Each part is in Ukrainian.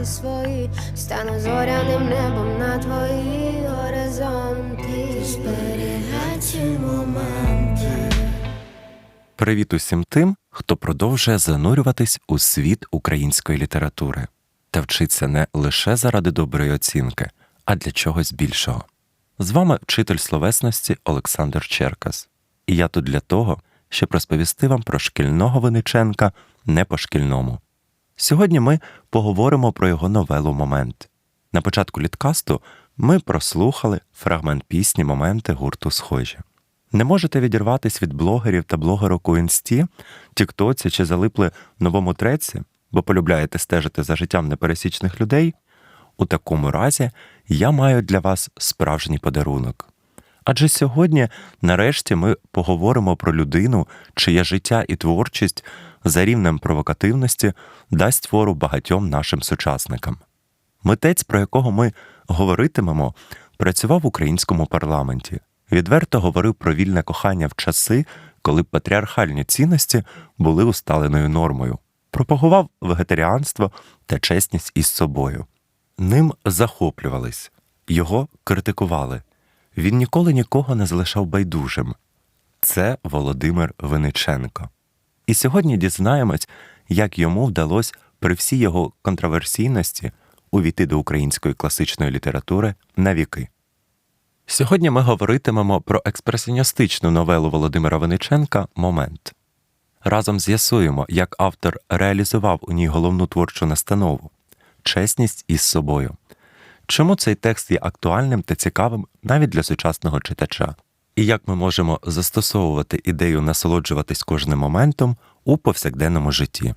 Навушники свої Стану зоряним небом на твої горизонти Привіт усім тим, хто продовжує занурюватись у світ української літератури та вчиться не лише заради доброї оцінки, а для чогось більшого. З вами вчитель словесності Олександр Черкас, і я тут для того, щоб розповісти вам про шкільного Винниченка не по шкільному. Сьогодні ми поговоримо про його новелу Момент. На початку літкасту ми прослухали фрагмент пісні Моменти гурту Схожі. Не можете відірватись від блогерів та блогерок у інсті, тіктоці чи залипли новому треці, бо полюбляєте стежити за життям непересічних людей. У такому разі я маю для вас справжній подарунок. Адже сьогодні, нарешті, ми поговоримо про людину, чиє життя і творчість за рівнем провокативності дасть твору багатьом нашим сучасникам. Митець, про якого ми говоритимемо, працював в українському парламенті, відверто говорив про вільне кохання в часи, коли патріархальні цінності були усталеною нормою, пропагував вегетаріанство та чесність із собою. Ним захоплювались, його критикували. Він ніколи нікого не залишав байдужим. Це Володимир Винниченко. І сьогодні дізнаємось, як йому вдалося при всій його контроверсійності увійти до української класичної літератури на віки. Сьогодні ми говоритимемо про експресіоністичну новелу Володимира Винниченка Момент. Разом з'ясуємо, як автор реалізував у ній головну творчу настанову чесність із собою. Чому цей текст є актуальним та цікавим навіть для сучасного читача, і як ми можемо застосовувати ідею насолоджуватись кожним моментом у повсякденному житті.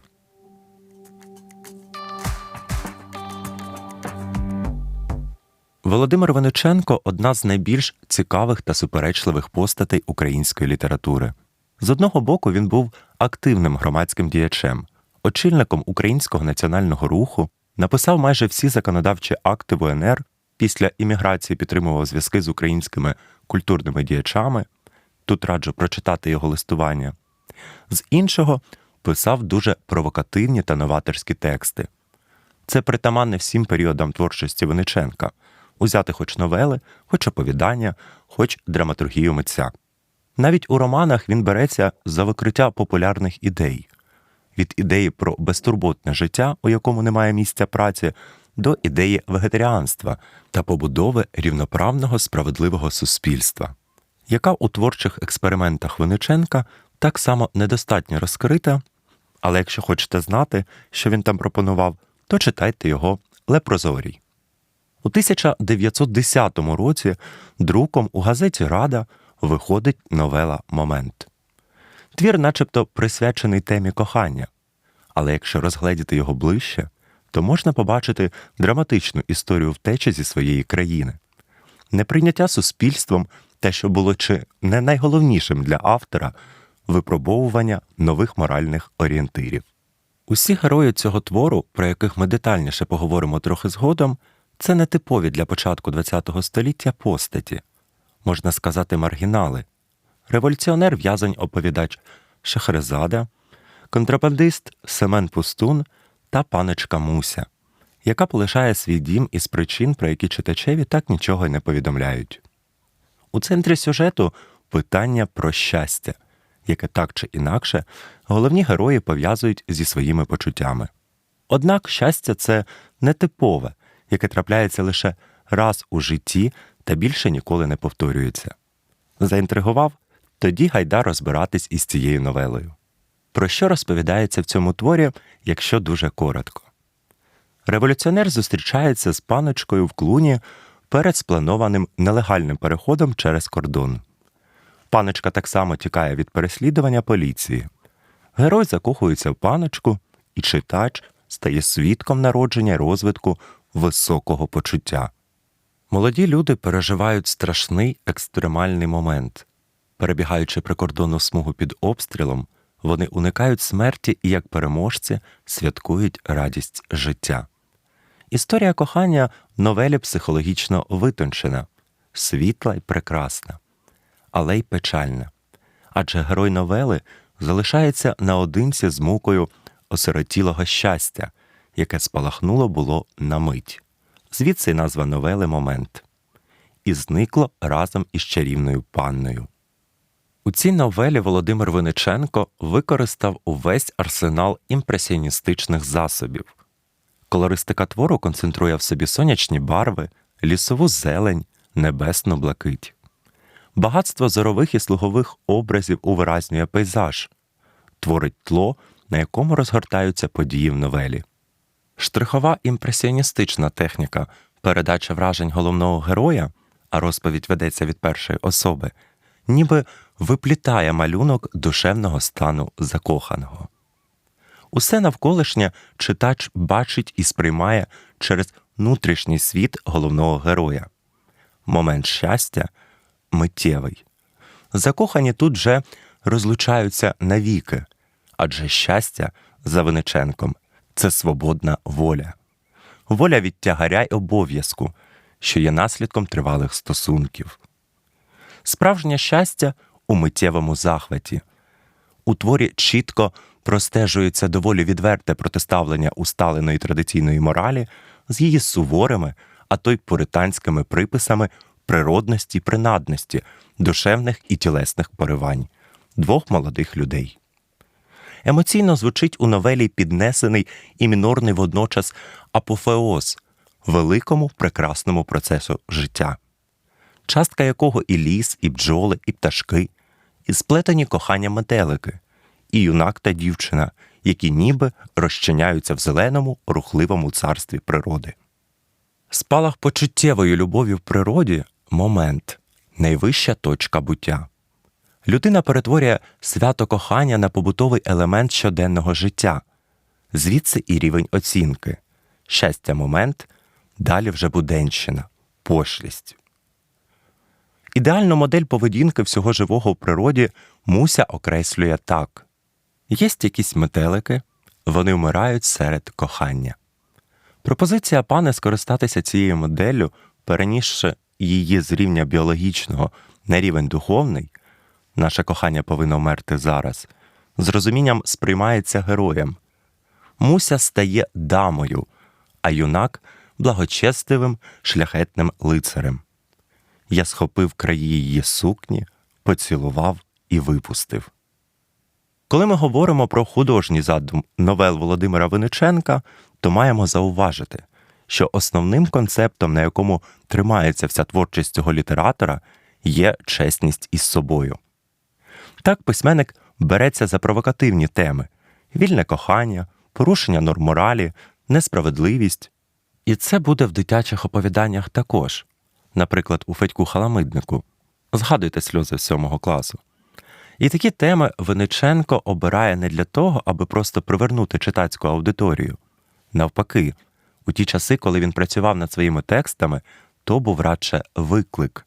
Володимир Винниченко одна з найбільш цікавих та суперечливих постатей української літератури. З одного боку, він був активним громадським діячем, очільником українського національного руху, написав майже всі законодавчі акти в УНР, після імміграції підтримував зв'язки з українськими культурними діячами. Тут раджу прочитати його листування. З іншого писав дуже провокативні та новаторські тексти. Це притаманне всім періодам творчості Винниченка узяти хоч новели, хоч оповідання, хоч драматургію митця. Навіть у романах він береться за викриття популярних ідей від ідеї про безтурботне життя, у якому немає місця праці, до ідеї вегетаріанства та побудови рівноправного справедливого суспільства, яка у творчих експериментах Винниченка так само недостатньо розкрита, але якщо хочете знати, що він там пропонував, то читайте його Лепрозорій. У 1910 році друком у газеті Рада виходить новела Момент. Твір, начебто, присвячений темі кохання, але якщо розгледіти його ближче, то можна побачити драматичну історію втечі зі своєї країни, неприйняття суспільством, те, що було чи не найголовнішим для автора випробовування нових моральних орієнтирів. Усі герої цього твору, про яких ми детальніше поговоримо трохи згодом, це не типові для початку ХХ століття постаті, можна сказати, маргінали, революціонер в'язень оповідач Шахрезада, контрабандист Семен Пустун та паничка Муся, яка полишає свій дім із причин, про які читачеві так нічого й не повідомляють. У центрі сюжету питання про щастя, яке так чи інакше головні герої пов'язують зі своїми почуттями. Однак щастя це нетипове, яке трапляється лише раз у житті та більше ніколи не повторюється. Заінтригував? Тоді гайда розбиратись із цією новелою. Про що розповідається в цьому творі, якщо дуже коротко? Революціонер зустрічається з паночкою в клуні перед спланованим нелегальним переходом через кордон. Паночка так само тікає від переслідування поліції. Герой закохується в паночку, і читач стає свідком народження розвитку високого почуття. Молоді люди переживають страшний екстремальний момент. Перебігаючи прикордонну смугу під обстрілом, вони уникають смерті і як переможці святкують радість життя. Історія кохання новелі психологічно витончена, світла й прекрасна, але й печальна. Адже герой новели залишається наодинці з мукою осиротілого щастя, яке спалахнуло було на мить. Звідси назва новели Момент. І зникло разом із чарівною панною. У цій новелі Володимир Виниченко використав увесь арсенал імпресіоністичних засобів. Колористика твору концентрує в собі сонячні барви, лісову зелень, небесну блакить. Багатство зорових і слугових образів увиразнює пейзаж, творить тло, на якому розгортаються події в новелі. Штрихова імпресіоністична техніка передача вражень головного героя, а розповідь ведеться від першої особи, ніби виплітає малюнок душевного стану закоханого. Усе навколишнє читач бачить і сприймає через внутрішній світ головного героя. Момент щастя миттєвий. Закохані тут же розлучаються навіки, адже щастя за Виниченком це свободна воля, воля від тягаря й обов'язку, що є наслідком тривалих стосунків. Справжнє щастя у миттєвому захваті. У творі чітко простежується доволі відверте протиставлення усталеної традиційної моралі з її суворими, а то й пуританськими приписами природності принадності, душевних і тілесних поривань двох молодих людей. Емоційно звучить у новелі піднесений і мінорний водночас апофеоз великому прекрасному процесу життя, частка якого і ліс, і бджоли, і пташки, і сплетені кохання метелики, і юнак та дівчина, які ніби розчиняються в зеленому, рухливому царстві природи. Спалах почуттєвої любові в природі момент, найвища точка буття. Людина перетворює свято кохання на побутовий елемент щоденного життя, звідси і рівень оцінки, щастя момент, далі вже буденщина, пошлість. Ідеальну модель поведінки всього живого в природі Муся окреслює так: єсть якісь метелики, вони вмирають серед кохання. Пропозиція пане скористатися цією моделлю, перенісши її з рівня біологічного на рівень духовний, наше кохання повинно вмерти зараз, з розумінням сприймається героєм. Муся стає дамою, а юнак благочестивим шляхетним лицарем. Я схопив краї її сукні, поцілував і випустив. Коли ми говоримо про художній задум новел Володимира Виниченка, то маємо зауважити, що основним концептом, на якому тримається вся творчість цього літератора, є чесність із собою. Так письменник береться за провокативні теми вільне кохання, порушення норм моралі, несправедливість. І це буде в дитячих оповіданнях також, наприклад, у Федьку Халамиднику. Згадуйте сльози сьомого класу. І такі теми Виниченко обирає не для того, аби просто привернути читацьку аудиторію. Навпаки, у ті часи, коли він працював над своїми текстами, то був радше виклик.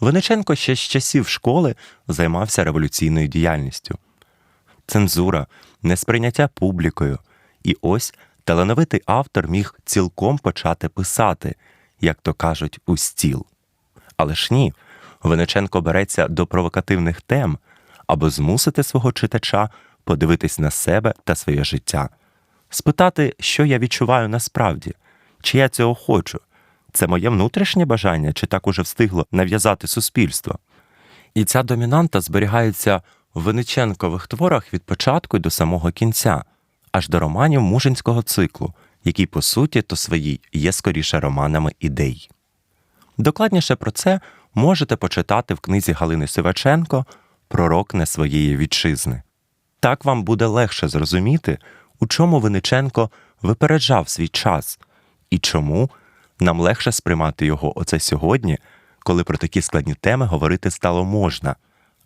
Виниченко ще з часів школи займався революційною діяльністю. Цензура, несприйняття публікою. І ось талановитий автор міг цілком почати писати, як то кажуть, у стіл. Але ж ні, Виниченко береться до провокативних тем, аби змусити свого читача подивитись на себе та своє життя, спитати, що я відчуваю насправді, чи я цього хочу, це моє внутрішнє бажання, чи так уже встигло нав'язати суспільство. І ця домінанта зберігається в Виниченкових творах від початку до самого кінця, аж до романів мужинського циклу, який, по суті, то своїй є скоріше романами ідей. Докладніше про це можете почитати в книзі Галини Сиваченко Пророк не своєї вітчизни. Так вам буде легше зрозуміти, у чому Виниченко випереджав свій час, і чому нам легше сприймати його оце сьогодні, коли про такі складні теми говорити стало можна,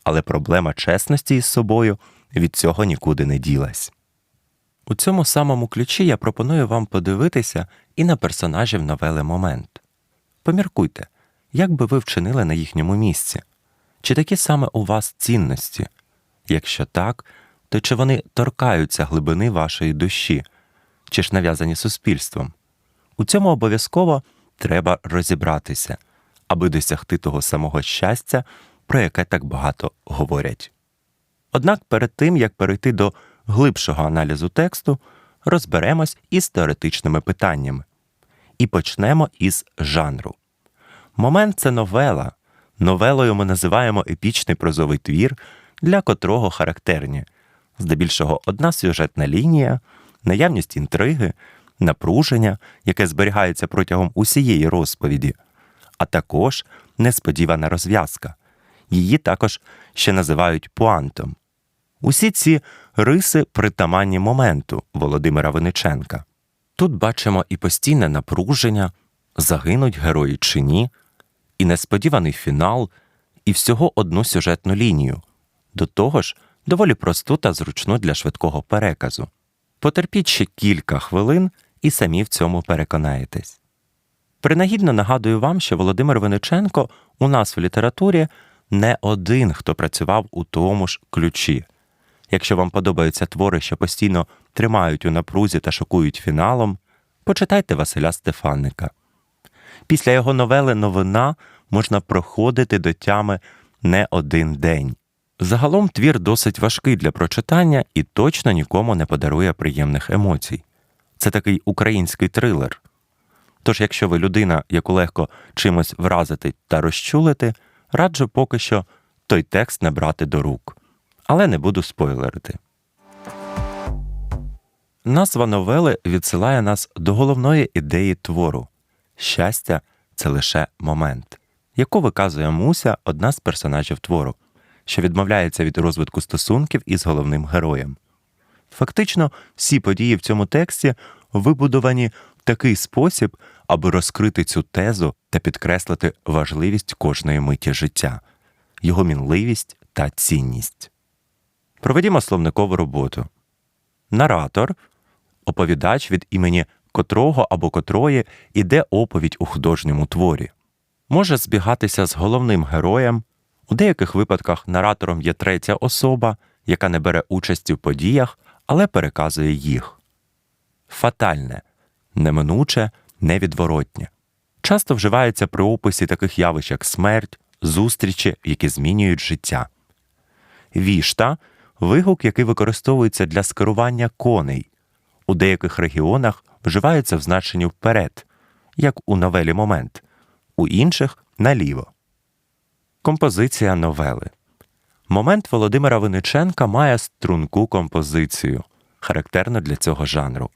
але проблема чесності із собою від цього нікуди не ділась. У цьому самому ключі я пропоную вам подивитися і на персонажів новели Момент. Поміркуйте, як би ви вчинили на їхньому місці? Чи такі саме у вас цінності? Якщо так, то чи вони торкаються глибини вашої душі, чи ж нав'язані суспільством? У цьому обов'язково треба розібратися, аби досягти того самого щастя, про яке так багато говорять. Однак перед тим, як перейти до глибшого аналізу тексту, розберемось із теоретичними питаннями. І почнемо із жанру. Момент це новела. Новелою ми називаємо епічний прозовий твір, для котрого характерні здебільшого одна сюжетна лінія, наявність інтриги, напруження, яке зберігається протягом усієї розповіді, а також несподівана розв'язка. Її також ще називають пуантом. Усі ці риси притаманні моменту Володимира Виниченка. Тут бачимо і постійне напруження, загинуть герої чи ні, і несподіваний фінал, і всього одну сюжетну лінію. До того ж, доволі просту та зручну для швидкого переказу. Потерпіть ще кілька хвилин і самі в цьому переконаєтесь. Принагідно нагадую вам, що Володимир Виниченко у нас в літературі не один, хто працював у тому ж ключі. Якщо вам подобаються твори, що постійно тримають у напрузі та шокують фіналом, почитайте Василя Стефаника. Після його новели Новина можна проходити до тями не один день. Загалом твір досить важкий для прочитання і точно нікому не подарує приємних емоцій. Це такий український трилер. Тож, якщо ви людина, яку легко чимось вразити та розчулити, раджу поки що той текст не брати до рук. Але не буду спойлерити. Назва новели відсилає нас до головної ідеї твору щастя це лише момент, яку виказує Муся, одна з персонажів твору, що відмовляється від розвитку стосунків із головним героєм. Фактично, всі події в цьому тексті вибудовані в такий спосіб, аби розкрити цю тезу та підкреслити важливість кожної миті життя, його мінливість та цінність. Проведімо словникову роботу. Наратор оповідач, від імені котрого або котрої іде оповідь у художньому творі, може збігатися з головним героєм. У деяких випадках наратором є третя особа, яка не бере участі в подіях, але переказує їх. Фатальне, неминуче, невідворотнє. Часто вживається при описі таких явищ, як смерть, зустрічі, які змінюють життя. Вішта вигук, який використовується для скерування коней. У деяких регіонах вживається в значенні вперед, як у новелі Момент, у інших наліво. Композиція новели. Момент Володимира Виниченка має струнку композицію, характерну для цього жанру.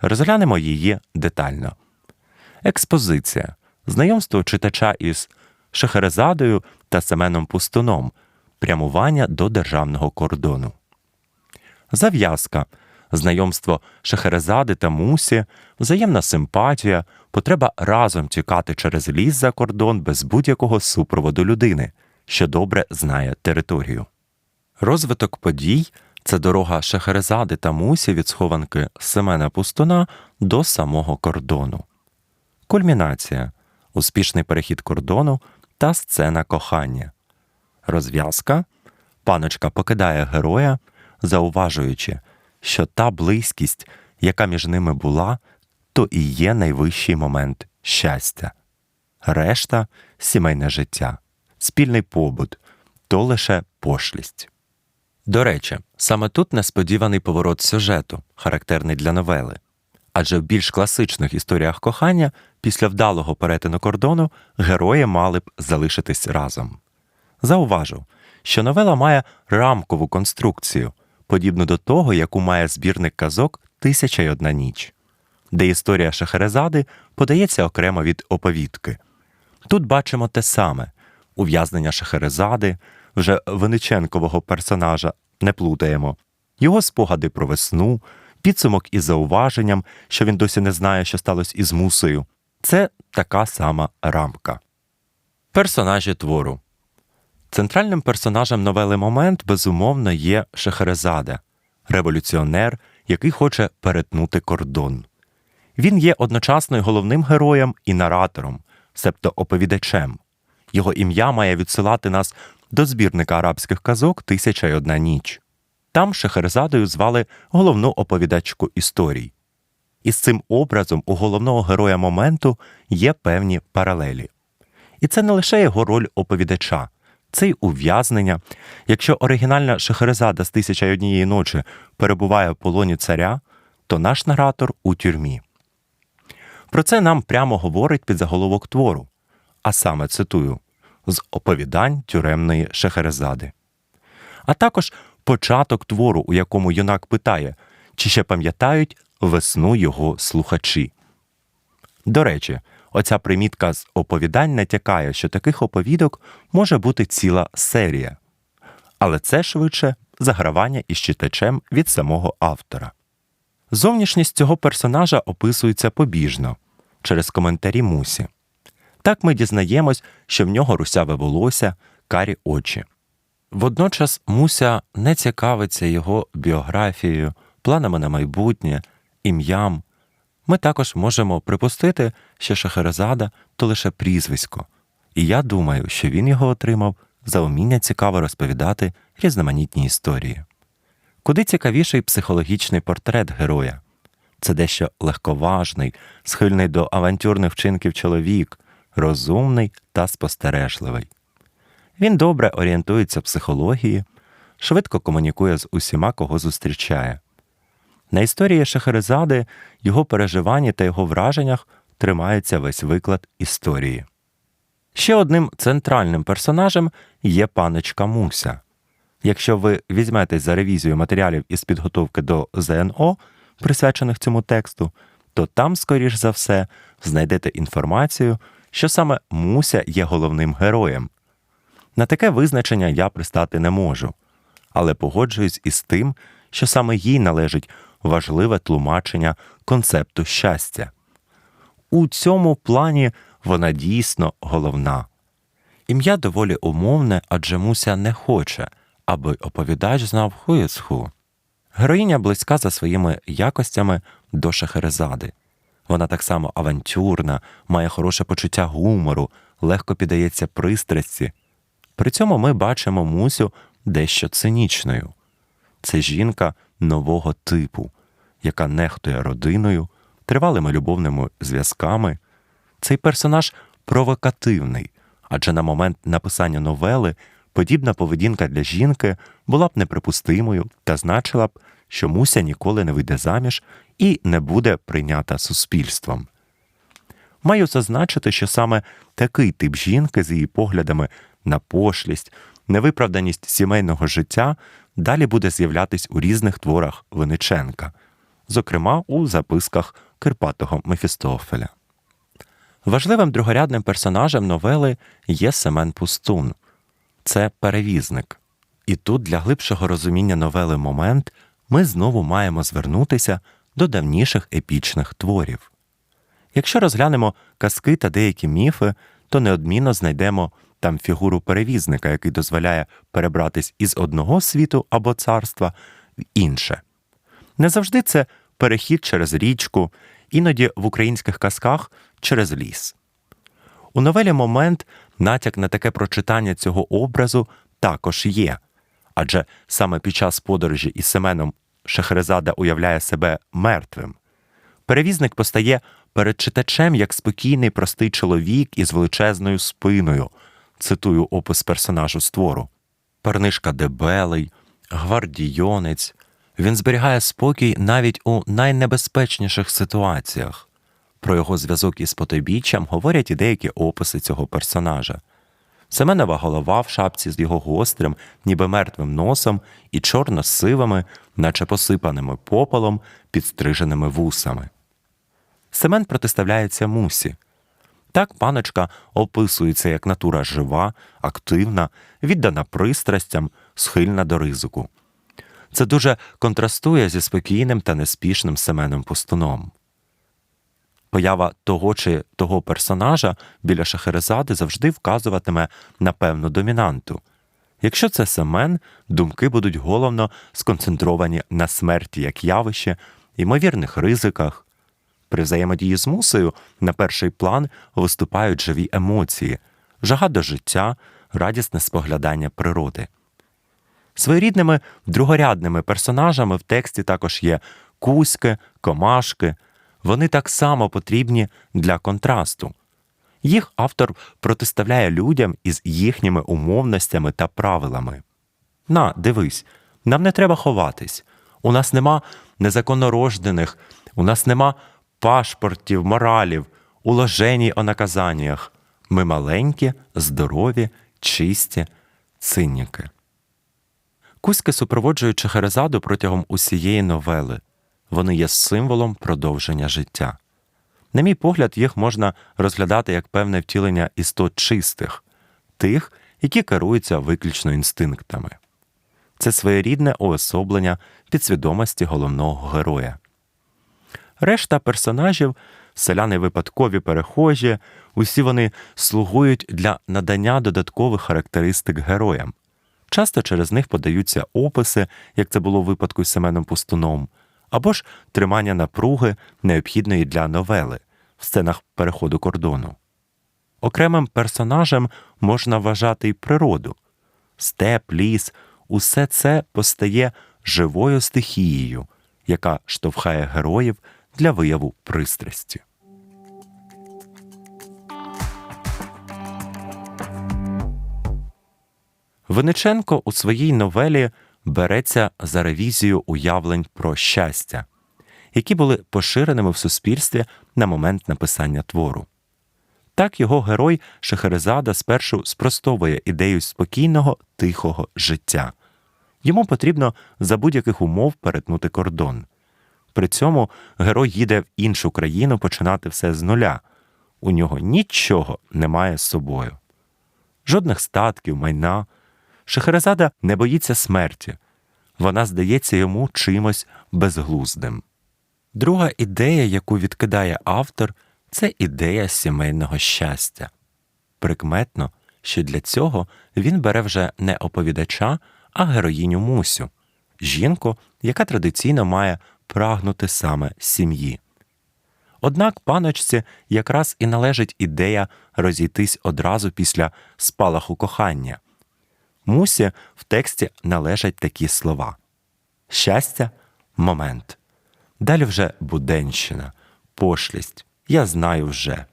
Розглянемо її детально. Експозиція знайомство читача із Шахерезадою та Семеном Пустуном, прямування до державного кордону. Зав'язка знайомство Шахерезади та Мусі, взаємна симпатія, потреба разом тікати через ліс за кордон без будь-якого супроводу людини, що добре знає територію. Розвиток подій це дорога Шахерезади та Мусі від схованки Семена Пустуна до самого кордону. Кульмінація успішний перехід кордону та сцена кохання. Розв'язка паночка покидає героя, зауважуючи, що та близькість, яка між ними була, то і є найвищий момент щастя. Решта сімейне життя, спільний побут то лише пошлість. До речі, саме тут несподіваний поворот сюжету, характерний для новели. Адже в більш класичних історіях кохання після вдалого перетину кордону герої мали б залишитись разом. Зауважу, що новела має рамкову конструкцію, подібну до того, яку має збірник казок Тисяча й одна ніч, де історія Шахерезади подається окремо від оповідки. Тут бачимо те саме ув'язнення Шахерезади, вже Виниченкового персонажа, не плутаємо, його спогади про весну, підсумок із зауваженням, що він досі не знає, що сталося із мусою. Це така сама рамка. Персонажі твору. Центральним персонажем новели Момент безумовно є Шахерезада, революціонер, який хоче перетнути кордон. Він є одночасно й головним героєм і наратором, себто оповідачем. Його ім'я має відсилати нас до збірника арабських казок Тисяча й одна ніч. Там Шехерезадою звали головну оповідачку історій. І з цим образом у головного героя моменту є певні паралелі. І це не лише його роль оповідача, це й ув'язнення. Якщо оригінальна Шехерезада з тисяча й однієї ночі перебуває в полоні царя, то наш наратор у тюрмі. Про це нам прямо говорить підзаголовок твору, а саме цитую з оповідань тюремної Шехерезади. А також початок твору, у якому юнак питає, чи ще пам'ятають весну його слухачі. До речі, оця примітка з оповідань натякає, що таких оповідок може бути ціла серія. Але це швидше загравання із читачем від самого автора. Зовнішність цього персонажа описується побіжно через коментарі Мусі. Так ми дізнаємось, що в нього русяве волосся, карі очі. Водночас Муся не цікавиться його біографією, планами на майбутнє, ім'ям. Ми також можемо припустити, що Шахерезада то лише прізвисько, і я думаю, що він його отримав за уміння цікаво розповідати різноманітні історії. Куди цікавіший психологічний портрет героя це дещо легковажний, схильний до авантюрних вчинків чоловік, розумний та спостережливий. Він добре орієнтується в психології, швидко комунікує з усіма, кого зустрічає. На історії Шахерезади, його переживанні та його враженнях тримається весь виклад історії. Ще одним центральним персонажем є паночка Муся. Якщо ви візьметесь за ревізію матеріалів із підготовки до ЗНО, присвячених цьому тексту, то там, скоріш за все, знайдете інформацію, що саме Муся є головним героєм. На таке визначення я пристати не можу, але погоджуюсь із тим, що саме їй належить важливе тлумачення концепту щастя. У цьому плані вона дійсно головна. Ім'я доволі умовне, адже Муся не хоче, аби оповідач знав who. Героїня близька за своїми якостями до Шахерезади. Вона так само авантюрна, має хороше почуття гумору, легко піддається пристрасті. При цьому ми бачимо Мусю дещо цинічною. Це жінка нового типу, яка нехтує родиною, тривалими любовними зв'язками. Цей персонаж провокативний, адже на момент написання новели подібна поведінка для жінки була б неприпустимою та значила б, що Муся ніколи не вийде заміж і не буде прийнята суспільством. Маю зазначити, що саме такий тип жінки з її поглядами на пошлість, невиправданість сімейного життя далі буде з'являтись у різних творах Винниченка, зокрема у записках Кирпатого Мефістофеля. Важливим другорядним персонажем новели є Семен Пустун. Це перевізник. І тут для глибшого розуміння новели момент ми знову маємо звернутися до давніших епічних творів. Якщо розглянемо казки та деякі міфи, то неодмінно знайдемо там фігуру перевізника, який дозволяє перебратись із одного світу або царства в інше. Не завжди це перехід через річку, іноді в українських казках через ліс. У новелі момент натяк на таке прочитання цього образу також є, адже саме під час подорожі із Семеном Шахерезада уявляє себе мертвим. Перевізник постає перед читачем як спокійний простий чоловік із величезною спиною, цитую опис персонажу з твору. Парнишка дебелий, гвардійонець. Він зберігає спокій навіть у найнебезпечніших ситуаціях. Про його зв'язок із потойбіччям говорять і деякі описи цього персонажа. Семенова голова в шапці з його гострим, ніби мертвим носом і чорно-сивими, наче посипаними попелом, підстриженими вусами. Семен протиставляється мусі. Так паночка описується як натура жива, активна, віддана пристрастям, схильна до ризику. Це дуже контрастує зі спокійним та неспішним Семеном Пустуном. Поява того чи того персонажа біля Шахерезади завжди вказуватиме на певну домінанту. Якщо це Семен, думки будуть головно сконцентровані на смерті як явище, ймовірних ризиках. При взаємодії з мусою на перший план виступають живі емоції, жага до життя, радісне споглядання природи. Своєрідними другорядними персонажами в тексті також є кузьки, комашки. Вони так само потрібні для контрасту. Їх автор протиставляє людям із їхніми умовностями та правилами. На, дивись, нам не треба ховатись. У нас нема незаконнорождених, у нас нема пашпортів, моралів, уложеній о наказаннях. Ми маленькі, здорові, чисті, циніки. Кузьки супроводжують Шахерезаду протягом усієї новели. Вони є символом продовження життя. На мій погляд, їх можна розглядати як певне втілення істот чистих, тих, які керуються виключно інстинктами. Це своєрідне уособлення підсвідомості головного героя. Решта персонажів селяни випадкові перехожі, усі вони слугують для надання додаткових характеристик героям. Часто через них подаються описи, як це було в випадку з Семеном Пустуном, або ж тримання напруги, необхідної для новели в сценах переходу кордону. Окремим персонажем можна вважати й природу. Степ, ліс, усе це постає живою стихією, яка штовхає героїв для вияву пристрасті. Винниченко у своїй новелі береться за ревізію уявлень про щастя, які були поширеними в суспільстві на момент написання твору. Так його герой Шахерезада спершу спростовує ідею спокійного, тихого життя. Йому потрібно за будь-яких умов перетнути кордон. При цьому герой їде в іншу країну починати все з нуля. У нього нічого немає з собою. Жодних статків, майна. Шахерезада не боїться смерті. Вона здається йому чимось безглуздим. Друга ідея, яку відкидає автор, це ідея сімейного щастя. Прикметно, що для цього він бере вже не оповідача, а героїню Мусю, жінку, яка традиційно має прагнути саме сім'ї. Однак паночці якраз і належить ідея розійтись одразу після спалаху кохання. Мусі в тексті належать такі слова: щастя, момент. Далі вже буденщина, пошлість. Я знаю вже.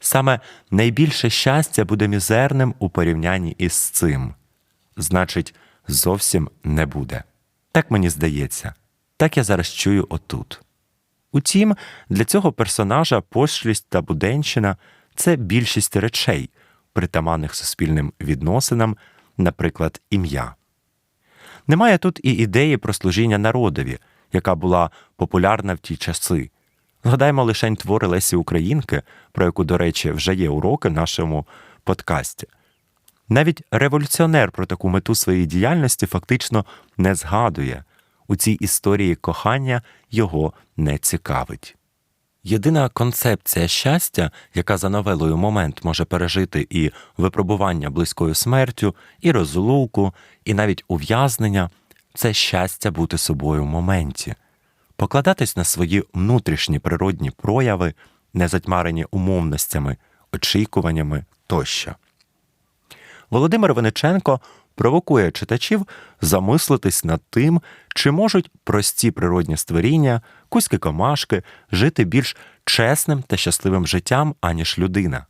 Саме найбільше щастя буде мізерним у порівнянні із цим. Значить, зовсім не буде. Так мені здається, так я зараз чую отут. Утім, для цього персонажа пошлість та буденщина це більшість речей, притаманних суспільним відносинам, наприклад, ім'я. Немає тут і ідеї про служіння народові, яка була популярна в ті часи. Згадаємо лише твори Лесі Українки, про яку, до речі, вже є уроки в нашому подкасті. Навіть революціонер про таку мету своєї діяльності фактично не згадує. У цій історії кохання його не цікавить. Єдина концепція щастя, яка за новелою момент може пережити і випробування близькою смертю, і розлуку, і навіть ув'язнення це щастя бути собою в моменті, покладатись на свої внутрішні природні прояви, не затьмарені умовностями, очікуваннями тощо. Володимир Виниченко провокує читачів замислитись над тим, чи можуть прості природні створіння, кузьки комашки жити більш чесним та щасливим життям, аніж людина.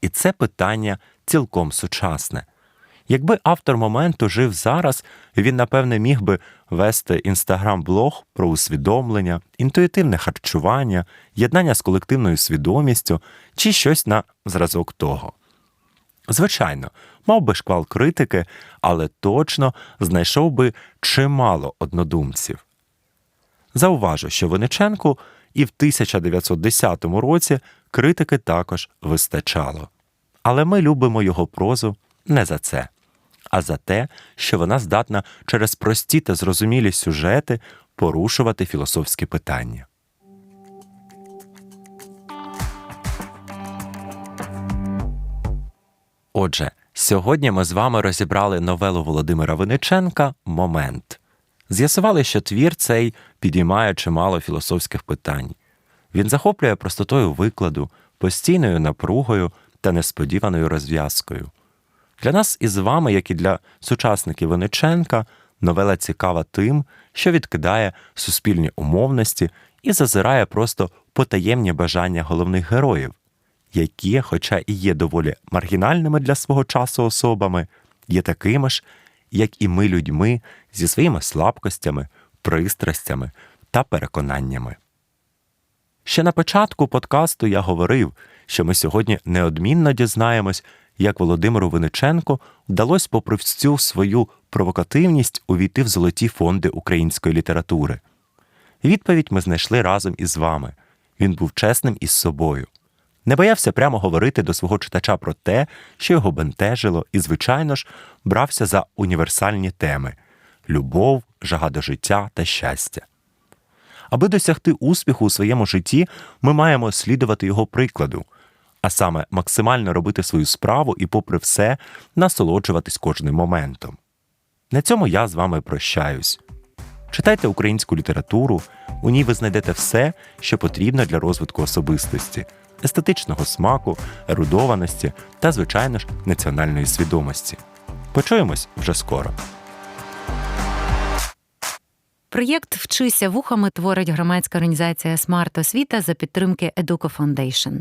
І це питання цілком сучасне. Якби автор моменту жив зараз, він, напевне, міг би вести інстаграм-блог про усвідомлення, інтуїтивне харчування, єднання з колективною свідомістю чи щось на зразок того. Звичайно, мав би шквал критики, але точно знайшов би чимало однодумців. Зауважу, що Виниченку і в 1910 році критики також вистачало. Але ми любимо його прозу не за це, а за те, що вона здатна через прості та зрозумілі сюжети порушувати філософські питання. Отже, Сьогодні ми з вами розібрали новелу Володимира Винниченка Момент. З'ясували, що твір цей підіймає чимало філософських питань. Він захоплює простотою викладу, постійною напругою та несподіваною розв'язкою. Для нас із вами, як і для сучасників Винниченка, новела цікава тим, що відкидає суспільні умовності і зазирає просто потаємні бажання головних героїв, які, хоча і є доволі маргінальними для свого часу особами, є такими ж, як і ми людьми зі своїми слабкостями, пристрастями та переконаннями. Ще на початку подкасту я говорив, що ми сьогодні неодмінно дізнаємось, як Володимиру Виниченку вдалося попри всю свою провокативність увійти в золоті фонди української літератури. Відповідь ми знайшли разом із вами. Він був чесним із собою. Не боявся прямо говорити до свого читача про те, що його бентежило, і, звичайно ж, брався за універсальні теми любов, жага до життя та щастя. Аби досягти успіху у своєму житті, ми маємо слідувати його прикладу, а саме максимально робити свою справу і, попри все, насолоджуватись кожним моментом. На цьому я з вами прощаюсь. Читайте українську літературу, у ній ви знайдете все, що потрібно для розвитку особистості, естетичного смаку, ерудованості та, звичайно ж, національної свідомості. Почуємось вже скоро. Проєкт Вчися вухами творить громадська організація Смарт Освіта за підтримки Educo Foundation.